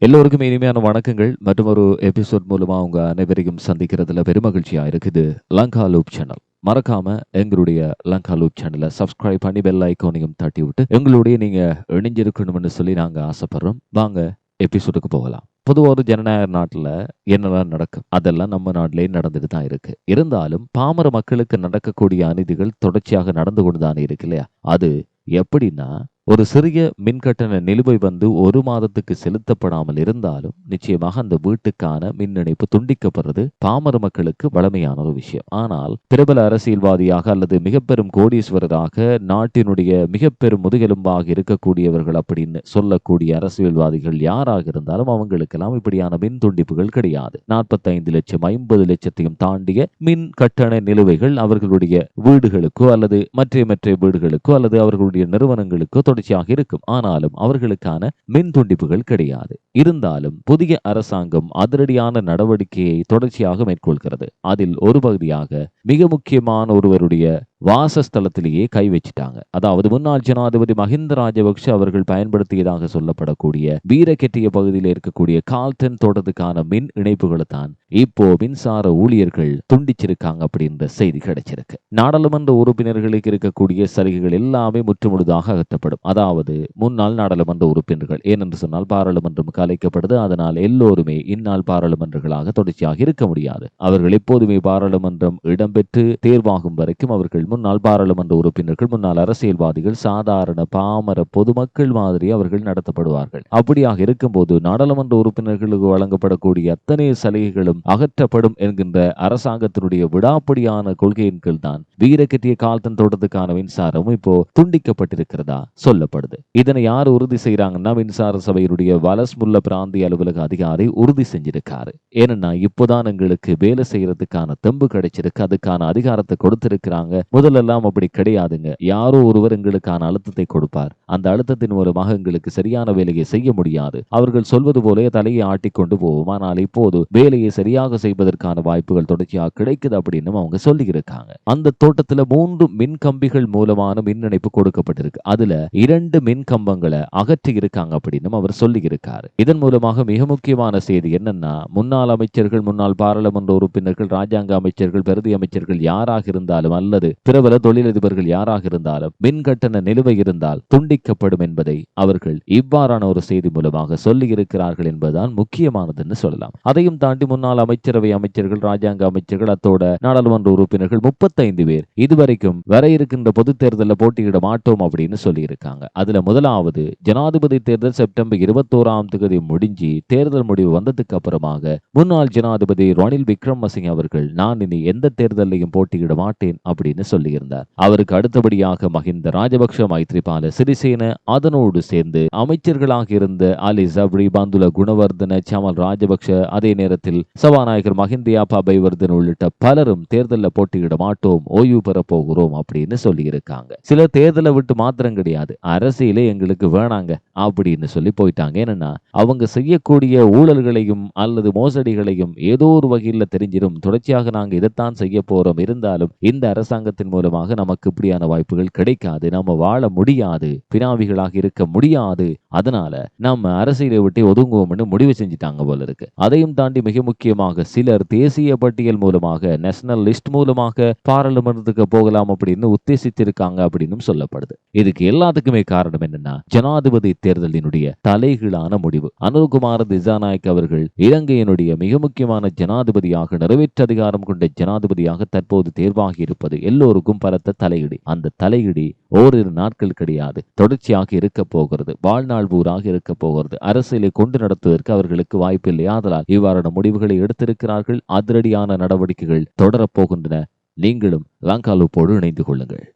எல்லோருக்கும் இனிமையான வணக்கங்கள். மற்றும் ஒரு எபிசோட் மூலமா உங்க அனைவரையும் சந்திக்கிறதுல பெருமகிழ்ச்சியா இருக்குது லங்கா லூப் சேனல். மறக்காம எங்களுடைய லங்கா லூப் சேனலை சப்ஸ்கிரைப் பண்ணி பெல் ஐக்கோனையும் தட்டி விட்டு எங்களுடைய நீங்க இணைஞ்சிருக்கணும்னு சொல்லி நாங்க ஆசைப்படுறோம். வாங்க எபிசோடுக்கு போகலாம். பொதுவாக ஒரு ஜனநாயக நாட்டில் என்னெல்லாம் நடக்கும்? அதெல்லாம் நம்ம நாட்டிலேயே நடந்துட்டு தான் இருக்கு. இருந்தாலும் பாமர மக்களுக்கு நடக்கக்கூடிய அநீதிகள் தொடர்ச்சியாக நடந்து கொண்டு தானே இருக்கு இல்லையா? அது எப்படின்னா ஒரு சிறிய மின்கட்டண நிலுவை வந்து ஒரு மாதத்துக்கு செலுத்தப்படாமல் இருந்தாலும் நிச்சயமாக அந்த வீட்டுக்கான மின் இணைப்பு துண்டிக்கப்படுறது பாமர மக்களுக்கு வளமையான ஒரு விஷயம். ஆனால் பிரபல அரசியல்வாதியாக அல்லது மிக பெரும் கோடீஸ்வரராக நாட்டினுடைய மிக பெரும் முதுகெலும்பாக இருக்கக்கூடியவர்கள் அப்படின்னு சொல்லக்கூடிய அரசியல்வாதிகள் யாராக இருந்தாலும் அவங்களுக்கெல்லாம் இப்படியான மின் துண்டிப்புகள் கிடையாது. நாற்பத்தைந்து லட்சம் ஐம்பது லட்சத்தையும் தாண்டிய மின் கட்டண நிலுவைகள் அவர்களுடைய வீடுகளுக்கோ அல்லது மற்ற மற்ற வீடுகளுக்கோ அல்லது அவர்களுடைய நிறுவனங்களுக்கோ தொடர்ச்சியாக இருக்கும். ஆனாலும் அவர்களுக்கான மின் துண்டிப்புகள் கிடையாது. இருந்தாலும் புதிய அரசாங்கம் அதிரடியான நடவடிக்கையை தொடர்ச்சியாக மேற்கொள்கிறது. அதில் ஒரு பகுதியாக மிக முக்கியமான ஒருவருடைய வாசஸ்தலத்திலேயே கை வச்சிட்டாங்க. அதாவது முன்னாள் ஜனாதிபதி மஹிந்த ராஜபக்ஷ அவர்கள் பயன்படுத்தியதாக சொல்லப்படக்கூடிய வீரக்கெட்டிய பகுதியில் இருக்கக்கூடிய கால்டன் தோட்டத்துக்கான மின் இணைப்புகளை தான் இப்போ மின்சார ஊழியர்கள் துண்டிச்சிருக்காங்க அப்படின்ற செய்தி கிடைச்சிருக்கு. நாடாளுமன்ற உறுப்பினர்களுக்கு இருக்கக்கூடிய சலுகைகள் எல்லாமே முற்றுமுழுதாக அகற்றப்படும். அதாவது முன்னாள் நாடாளுமன்ற உறுப்பினர்கள் ஏனென்று சொன்னால் பாராளுமன்றம் கலைக்கப்படுது. அதனால் எல்லோருமே இந்நாள் பாராளுமன்றங்களாக தொடர்ச்சியாக இருக்க முடியாது. அவர்கள் எப்போதுமே பாராளுமன்றம் இடம்பெற்று தேர்வாகும் வரைக்கும் அவர்கள் முன்னாள் பாராளுமன்ற உறுப்பினர்கள் முன்னாள் அரசியல்வாதிகள் சாதாரண பாமர பொதுமக்கள் மாதிரி அவர்கள் நடத்தப்படுவார்கள். அப்படியாக இருக்கும்போது நாடாளுமன்ற உறுப்பினர்களுக்கு வழங்கப்படக்கூடிய அத்தனை சலுகைகளும் அகற்றப்படும் என்கின்ற அரசாங்கத்தினுடைய விடாப்படியான கொள்கையின் கீழ் தான் வீரக்கட்டிய கால்தன் தோட்டத்துக்கான மின்சாரம் இப்போ துண்டிக்கப்பட்டிருக்கிறதா சொல்லப்படுது. இதனை யார் உறுதி செய்யறாங்கன்னா மின்சார சபையினுடைய வலஸ்முல்ல பிராந்திய அலுவலக அதிகாரி உறுதி செஞ்சிருக்காரு. ஏன்னா இப்போதான் எங்களுக்கு வேலை செய்யறதுக்கான தெம்பு கிடைச்சிருக்கு அதுக்கான அதிகாரத்தை கொடுத்திருக்கிறாங்க. முதலெல்லாம் அப்படி கிடையாதுங்க. யாரோ ஒருவர் எங்களுக்கான அழுத்தத்தை கொடுப்பார். அந்த அழுத்தத்தின் மூலமாக எங்களுக்கு சரியான வேலையை செய்ய முடியாது. அவர்கள் சொல்வது போல தலையை ஆட்டிக்கொண்டு போவோம். ஆனால் இப்போது வேலையை சரியாக செய்வதற்கான வாய்ப்புகள் தொடர்ச்சியாக கிடைக்குது அப்படின்னு அவங்க சொல்லி இருக்காங்க அந்த தோட்டத்துல மூன்று மின் கம்பிகள் மூலமான மின் இணைப்பு கொடுக்கப்பட்டிருக்கு. அதுல இரண்டு மின் கம்பங்களை அகற்றி இருக்காங்க அப்படின்னு அவர் சொல்லி இருக்காரு இதன் மூலமாக மிக முக்கியமான செய்தி என்னன்னா முன்னாள் அமைச்சர்கள் முன்னாள் பாராளுமன்ற உறுப்பினர்கள் ராஜாங்க அமைச்சர்கள் பிரதி அமைச்சர்கள் யாராக இருந்தாலும் அல்லது பிரபல தொழிலதிபர்கள் யாராக இருந்தாலும் மின் கட்டண நிலுவை இருந்தால் துண்டிக்கப்படும் என்பதை அவர்கள் இவ்வாறான ஒரு செய்தி மூலமாக சொல்லி இருக்கிறார்கள் என்பதுதான் முக்கியமானதுன்னு சொல்லலாம். அதையும் தாண்டி முன்னாள் அமைச்சரவை அமைச்சர்கள் ராஜாங்க அமைச்சர்கள் அத்தோட நாடாளுமன்ற உறுப்பினர்கள் முப்பத்தைந்து பேர் இதுவரைக்கும் வர இருக்கின்ற பொது தேர்தலில் போட்டியிட மாட்டோம் அப்படின்னு சொல்லி இருக்காங்க அதுல முதலாவது ஜனாதிபதி தேர்தல் செப்டம்பர் இருபத்தோராம் தேதி முடிஞ்சு தேர்தல் முடிவு வந்ததுக்கு அப்புறமாக முன்னாள் ஜனாதிபதி ரணில் விக்ரமசிங் அவர்கள் நான் இனி எந்த தேர்தலையும் போட்டியிட மாட்டேன் அப்படின்னு சொல்லியிருந்தார். அவருக்கு அடுத்தபடியாக மஹிந்த ராஜபக்ஷ மைத்ரிபால சிறிசேன அதனோடு சேர்ந்து அமைச்சர்களாக இருந்த அலி சப்ரி பந்துல குணவர்தன சமல் ராஜபக்ஷ அதே நேரத்தில் சபாநாயகர் மஹிந்தியா பபைவர்தன் உள்ளிட்ட பலரும் தேர்தலில் போட்டியிட மாட்டோம் ஓய்வு பெற போகிறோம் அப்படின்னு சொல்லியிருக்காங்க. சில தேர்தலை விட்டு மாத்திரம் கிடையாது அரசியலே எங்களுக்கு வேணாங்க அப்படின்னு சொல்லி போயிட்டாங்க. என்னன்னா அவங்க செய்யக்கூடிய ஊழல்களையும் அல்லது மோசடிகளையும் ஏதோ ஒரு வகையில் தெரிஞ்சிடும் தொடர்ச்சியாக நாங்க இதைத்தான் செய்ய போறோம். இருந்தாலும் இந்த அரசாங்கத்தின் மூலமாக நமக்கு இப்படியான வாய்ப்புகள் கிடைக்காது. நம்ம வாழ முடியாது. பினாவிகளாக இருக்க முடியாது. அதனால நம்ம அரசியலை விட்டு ஒதுங்குவோம்னு முடிவு செஞ்சுட்டாங்க போல இருக்கு. அதையும் தாண்டி மிக முக்கியமாக சிலர் தேசிய பட்டியல் மூலமாக நேஷனல் லிஸ்ட் மூலமாக பாராளுமன்றத்துக்கு போகலாம் அப்படின்னு உத்தேசித்திருக்காங்க அப்படின்னு சொல்லப்படுது. இதுக்கு எல்லாத்துக்குமே காரணம் என்னன்னா ஜனாதிபதி தேர்தலினுடைய தலைகீழான முடிவு. அனுகுமார் திசாநாயக் அவர்கள் இலங்கையினுடைய மிக முக்கியமான ஜனாதிபதியாக நிறைவேற்ற அதிகாரம் கொண்ட ஜனாதிபதியாக தற்போது தேர்வாகி இருப்பது எல்லோரும் எல்லோருக்கும் பரத்த தலையிடி. அந்த தலையிடி ஓரிரு நாட்கள் கிடையாது. தொடர்ச்சியாக இருக்க போகிறது. வாழ்நாள் ஊராக இருக்க போகிறது. அரசியலை கொண்டு நடத்துவதற்கு அவர்களுக்கு வாய்ப்பில்லை ஆதலால் இவ்வாறான முடிவுகளை எடுத்திருக்கிறார்கள். அதிரடியான நடவடிக்கைகள் தொடரப்போகின்றன நீங்களும் லாங்காலூப்போடு இணைந்து கொள்ளுங்கள்.